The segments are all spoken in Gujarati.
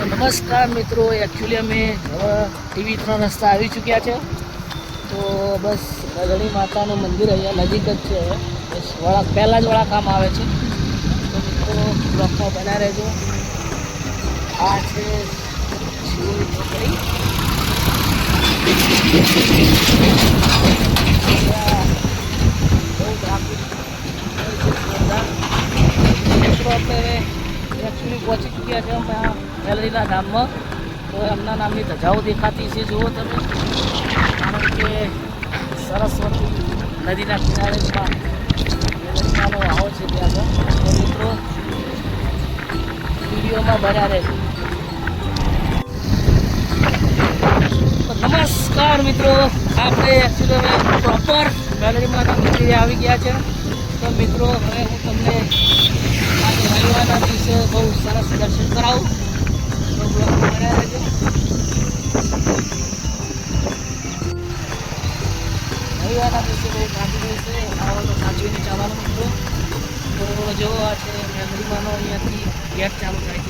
નમસ્કાર મિત્રો એકચ્યુઅલી અમે હવે ટીવી ત્રણ રસ્તા આવી ચૂક્યા છે. તો બસ ગઢડી માતાનું મંદિર અહીંયા નજીક જ છે બસ વળા પહેલાં જ વળાકામ આવે છે. તો મિત્રો બ્લોકમાં બના રહેજો. આ છે. મિત્રો આપણે એકચ્યુઅલી પહોંચી ચૂક્યા છે. અમે આ ગેલેરીના નામમાં તો એમના નામની ધજાઓ દેખાતી છે. જુઓ તમે. કારણ કે સરસ્વતી નદીના કિનારેમાં ગેલેરીમાંનો આવો છે ત્યાં તો. મિત્રો, વિડીયોમાં બન્યા રહેશે નમસ્કાર મિત્રો. આપણે એકચ્યુઅલી હવે પ્રોપર ગેલેરીમાંના મંદિરે આવી ગયા છે. તો મિત્રો, હવે હું તમને આજે રવિવારના દિવસે બહુ સરસ દર્શન કરાવું. ચાલવાનું મિત્રો તો જો આ છે મેમરીમાંનો અહીંયાથી ગેટ ચાલુ. થાય છે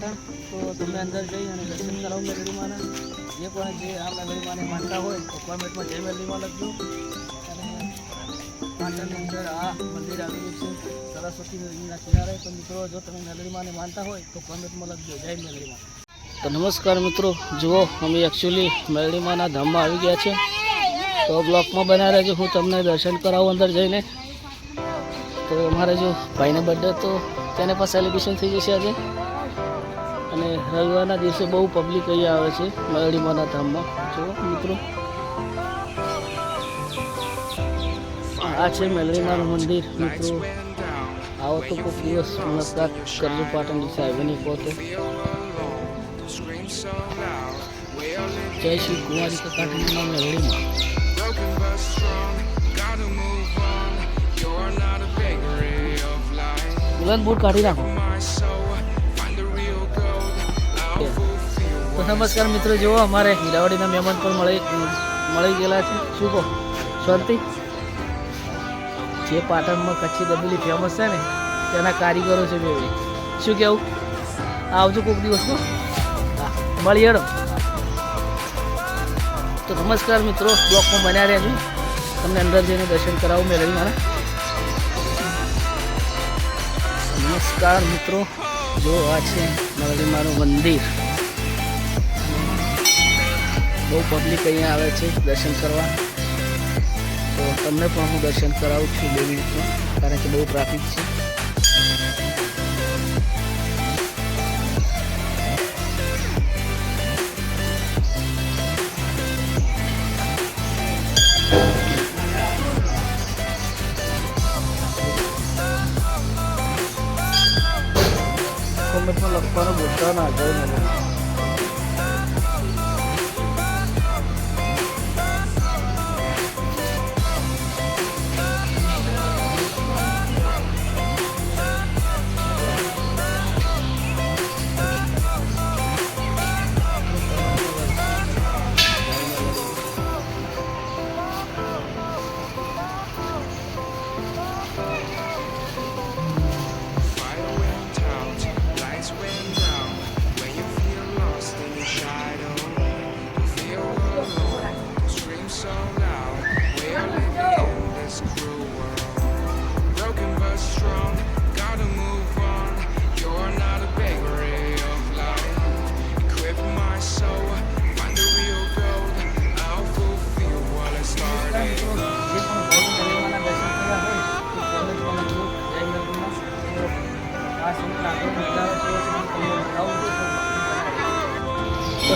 પાટણ તો તમને અંદર જઈ અને દર્શન કરાવું મેલડીમાના જે પણ જે આ મેલડીમાને માનતા હોય તો કોમેન્ટમાં જય મેલડીમાં લખજો. અને અંદર આ મંદિર આવેલું છે, સરસ્વતી નદીના કિનારે. તો મિત્રો, જો તમે મેલડીમાને માનતા હોય તો કોમેન્ટમાં લખજો, જય મેલડીમાં તો નમસ્કાર મિત્રો, જુઓ, અમે એકચ્યુઅલી મેલડીમાના ધામમાં આવી ગયા છે. તો બ્લોકમાં બના રહેજો, હું તમને દર્શન કરાવું અંદર જઈને. તો અમારે જો ભાઈને બર્થડે તો તેને પણ સેલિબ્રેશન થઈ જશે આજે. અને રવિવારના દિવસે બહુ પબ્લિક અહીંયા આવે છે મરડીમાના ધામમાં. જો મિત્રો. આ છે મેલડીમાનું મંદિર, મિત્રો. આવો તો કોઈ દિવસ મુલાકાત કરજો પાટણ દિશા હાઈવેની કહો જય શ્રી કુમારી કાકાઠીના મેલડીમાં બુલંદપુર કાઢી નાખો. તો નમસ્કાર મિત્રો, જુઓ અમારે હીરાવાડીના મહેમાન પણ મળી મળી ગયેલા છે. શું કહો? શાંતિ? જે પાટણમાં કચ્છી દબેલી ફેમસ છે ને તેના કારીગરો છે બે. શું કહેવું આવજો કોઈક દિવસનો મળી હેડો. તો નમસ્કાર મિત્રો, બ્લોકમાં બન્યા રહેજો. તમને અંદર જઈને દર્શન કરાવું મેળવી મારા. નમસ્કાર મિત્રો જો આ છે મારું મંદિર. બહુ પબ્લિક અહીંયા આવે છે દર્શન કરવા. તો તમને પણ હું દર્શન કરાવું છું દેવી મિનિટમાં કારણ કે બહુ ટ્રાફિક છે. કોમેન્ટમાં લખવાનું બોલતા ના જાય મને.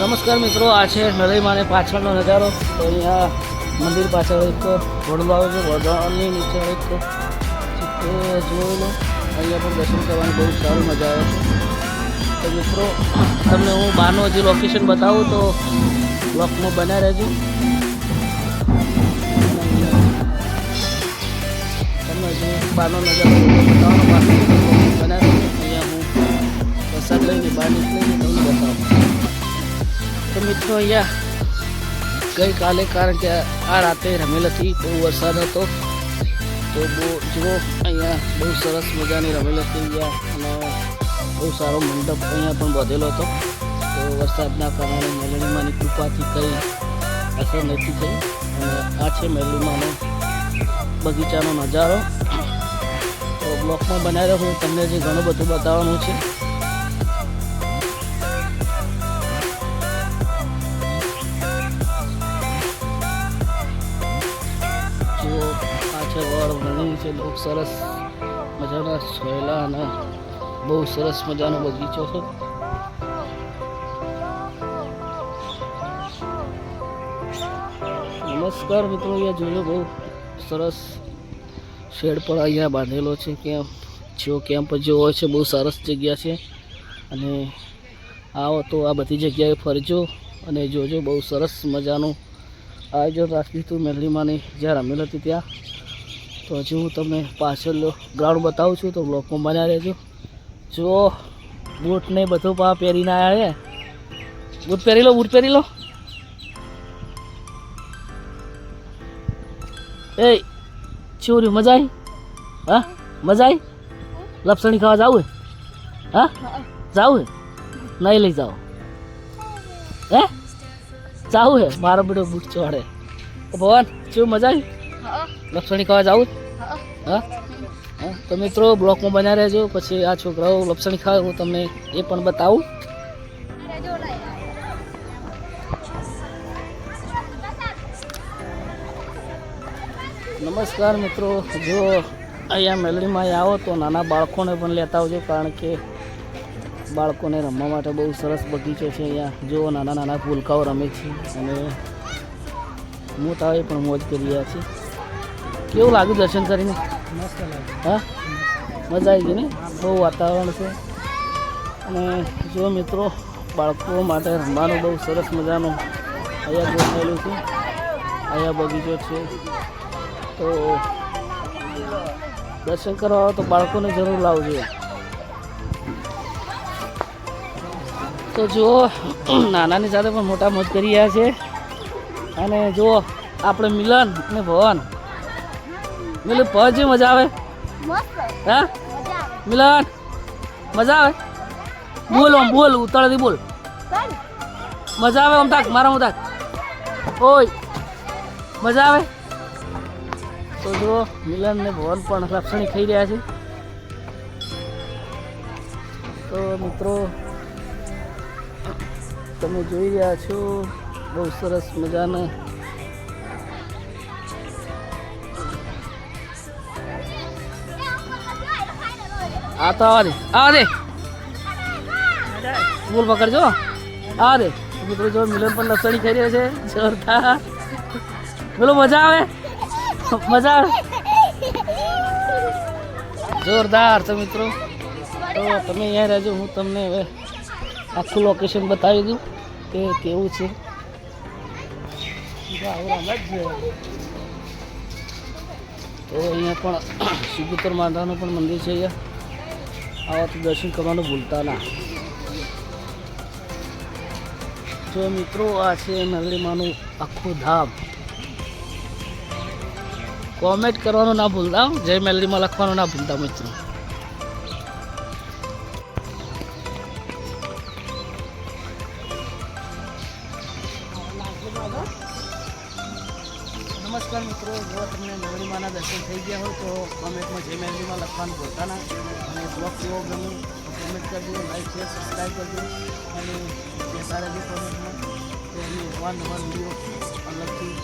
નમસ્કાર મિત્રો, આ છે નળીમાને પાછળનો નજારો. તો અહીંયા મંદિર પાછળ એક વડલો આવે છે વડલાની નીચે એક ચિત્ર લો અહીંયા પણ દર્શન કરવાની બહુ સારું મજા આવે છે. તો મિત્રો, તમને હું બહારનું હજી લોકેશન બતાવું તો બ્લોકમાં બન્યા રહેજો. તમને હજી બહારનો નજારો બતાવવાનો બાકી રહેજો અહીંયા હું વરસાદ લઈને બહાર નીકળીને તમને બતાવું. તો મિત્રો અહીંયા ગઈકાલે કારણ કે આ રાતે રમેલ હતી, બહુ વરસાદ હતો. તો બહુ, જુઓ, અહીંયા બહુ સરસ મજાની રમેલ હતી અહીંયા અને બહુ સારો મંડપ અહીંયા પણ બાંધેલો હતો. તો વરસાદના કારણે મેલડીમાંની કૃપાથી કંઈ અસર નથી થઈ. અને આ છે મેલડીમાંનો બગીચાનો નજારો. તો બ્લોકમાં બનાવ્યો, હું તમને જે ઘણું બધું બતાવવાનું છે છે વડ વણી છે, બહુ સરસ મજાના છોયલા અને બહુ સરસ મજાનો બગીચો છે. નમસ્કાર મિત્રો, અહીંયા જોયો બહુ સરસ શેડ પણ અહીંયા બાંધેલો છે કેમ્પ જેવો કેમ્પ જેવો હોય છે, બહુ સરસ જગ્યા છે. અને આવો તો આ બધી જગ્યાએ ફરજો અને જોજો, બહુ સરસ મજાનું આયોજન રાખ્યું હતું મેરલીમાંની જ્યાં રમેલ હતી ત્યાં. તો હજુ હું તમને પાછળ ગ્રાઉન્ડ બતાવું છું, તો બ્લોકમાં બન્યા રહેજો. જુઓ બૂટ ને બધું પા પહેરીને આવ્યા છે બૂટ પહેરી લો, બૂટ પહેરી લો. એ ચોરી મજા આવી હા, મજા આવી લપસણી ખાવા જાવું હે? જાવું નહીં લઈ જાઓ. હે? જાવું હે? મારો બેટો બૂટ ચોડે. ભવન શું, મજા આવી લપસણી ખાવા જાવું હા? હા? તો મિત્રો, બ્લોકમાં બન્યા રહેજો. પછી આ છોકરાઓ લપસણી ખાવે, હું તમને એ પણ બતાવું. નમસ્કાર મિત્રો. જો અહીંયા મેલડીમાં આવો તો નાના બાળકોને પણ લેતા આવજો, કારણ કે બાળકોને રમવા માટે બહુ સરસ બગીચો છે અહીંયા. જો નાના નાના ભૂલકાઓ રમે છે અને મોટાઓએ પણ મોજ કરી રહ્યા છે. કેવું લાગ્યું દર્શન કરીને? હા? મજા આવી ગઈ ને? બહુ વાતાવરણ છે. અને જો મિત્રો, બાળકો માટે રમવાનું બહુ સરસ મજાનું અહીંયા ગોઠવેલું છે. અહીંયા બગીચો છે. તો દર્શન કરવા આવે તો બાળકોને જરૂર લાવજો. તો જુઓ, નાનાની સાથે પણ મોટા મોજ કરી રહ્યા છે. અને જુઓ, આપણે મિલન અને ભવન. મિલન ભવન મજા આવે. હે હા? મજા આવે. મિલન મજા આવે? બોલ આમ બોલ ઉતાળાથી બોલ. મજા આવે આમ તાક મારા તાક ઓય મજા આવે? તો જો મિલન ને ભવન પણ લક્ષણી ખાઈ રહ્યા છે. તો મિત્રો તમે જોઈ રહ્યા છો બહુ સરસ મજાના આ તો આવા દે. આવા દે. બોલ પકડજો. આવા દે. મિત્રો, જો મિલન પણ લસણી ખાઈ રહ્યો છે. જોરદાર. બોલો, મજા આવે? મજા આવે? જોરદાર તો મિત્રો. તો તમે અહીંયા રહેજો. હું તમને હવે આખું લોકેશન બતાવી દઉં કે કેવું છે. તો અહીંયા પણ સુગુતર માતાનું પણ મંદિર છે અહીંયા. આવા તો દર્શન કરવાનું ભૂલતા ના. જો મિત્રો, આ છે નગરીમાંનું આખું ધામ. કોમેન્ટ કરવાનું ના ભૂલતા. જય મેલડીમાં લખવાનું ના ભૂલતા મિત્રો. મિત્રો તમને મેલડીમાંના દર્શન થઈ ગયા હોય તો કોમેન્ટમાં જે મેલડીમાં લખવાનું ભૂલતા ના. અને બ્લોગ કેવો ગમ્યું કોમેન્ટ કરજો લાઈક શેર સબસ્ક્રાઈબ કરજો. અને જે કોમેન્ટમાં તો એની નવા નવા વીડિયો અલગથી